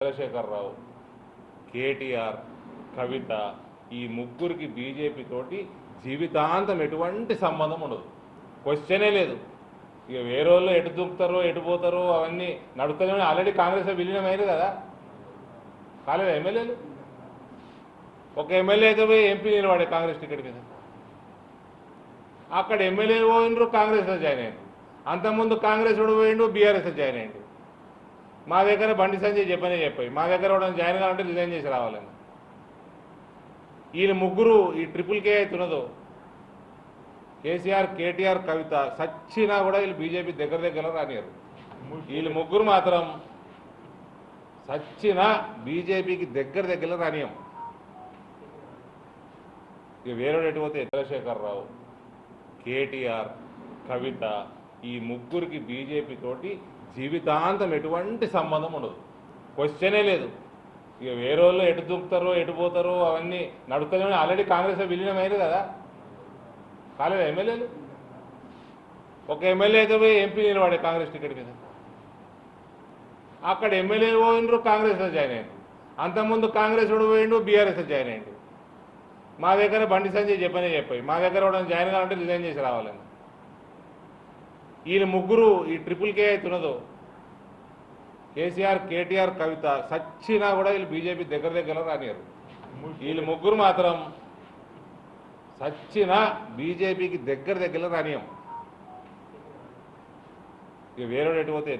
చంద్రశేఖరరావు కేటీఆర్ కవిత ఈ ముగ్గురికి బీజేపీ తోటి జీవితాంతం ఎటువంటి సంబంధం ఉండదు. క్వశ్చనే లేదు. ఇక వేరే వాళ్ళు ఎటు దూకుతారో ఎటు పోతారో అవన్నీ నడుపుతానే ఆల్రెడీ కాంగ్రెస్ విలీనం అయ్యారు కదా. కాలేదు ఎమ్మెల్యేలు? ఒక ఎమ్మెల్యే అయితే పోయి ఎంపీ నిలబడే కాంగ్రెస్ టికెట్ మీద. అక్కడ ఎమ్మెల్యే పోయినరు కాంగ్రెస్లో జాయిన్ అయ్యారు. అంతకుముందు కాంగ్రెస్ కూడా పోయిండు బీఆర్ఎస్లో జాయిన్ అయ్యిండు. మా దగ్గర బండి సంజయ్ చెప్పనే చెప్పాయి మా దగ్గర కూడా జాయిన్ కావాలంటే రిజైన్ చేసి రావాలని వీళ్ళు ముగ్గురు ఈ ట్రిపుల్ కే అవుతున్నదో కేసీఆర్ కేటీఆర్ కవిత సచ్చినా కూడా వీళ్ళు బీజేపీ దగ్గర దగ్గర రానియరు. వీళ్ళు ముగ్గురు మాత్రం సచ్చినా బీజేపీకి దగ్గర దగ్గర రానియం. ఇక వేరే ఎటు పోతే చంద్రశేఖరరావు కేటీఆర్ కవిత ఈ ముగ్గురికి బీజేపీ తోటి జీవితాంతం ఎటువంటి సంబంధం ఉండదు. క్వశ్చనే లేదు. ఇక వేరే వాళ్ళు ఎటు దూకుతారో ఎటు పోతారో అవన్నీ నడుపుతానే ఆల్రెడీ కాంగ్రెస్ విలీనం అయ్యారు కదా. కాలేదు ఎమ్మెల్యేలు? ఒక ఎమ్మెల్యే అయితే పోయి ఎంపీ నిలబడే కాంగ్రెస్ టికెట్ మీద. అక్కడ ఎమ్మెల్యే పోయినరు కాంగ్రెస్లో జాయిన్ అయ్యారు అంతకుముందు కాంగ్రెస్ కూడా పోయిండు బీఆర్ఎస్ జాయిన్ అయ్యండు. మా దగ్గర బండి సంజయ్ చెప్పనే చెప్పాయి మా దగ్గర కూడా జాయిన్ కావాలంటే రిజైన్ చేసి రావాలని. వీళ్ళు ముగ్గురు ఈ ట్రిపుల్ కే తినదు కేసీఆర్ కేటీఆర్ కవిత సచ్చినా కూడా వీళ్ళు బీజేపీ దగ్గర దగ్గర రానియరు. వీళ్ళు ముగ్గురు మాత్రం సచ్చినా బీజేపీకి దగ్గర దగ్గర రానియం. ఇక వేరే ఎటు పోతే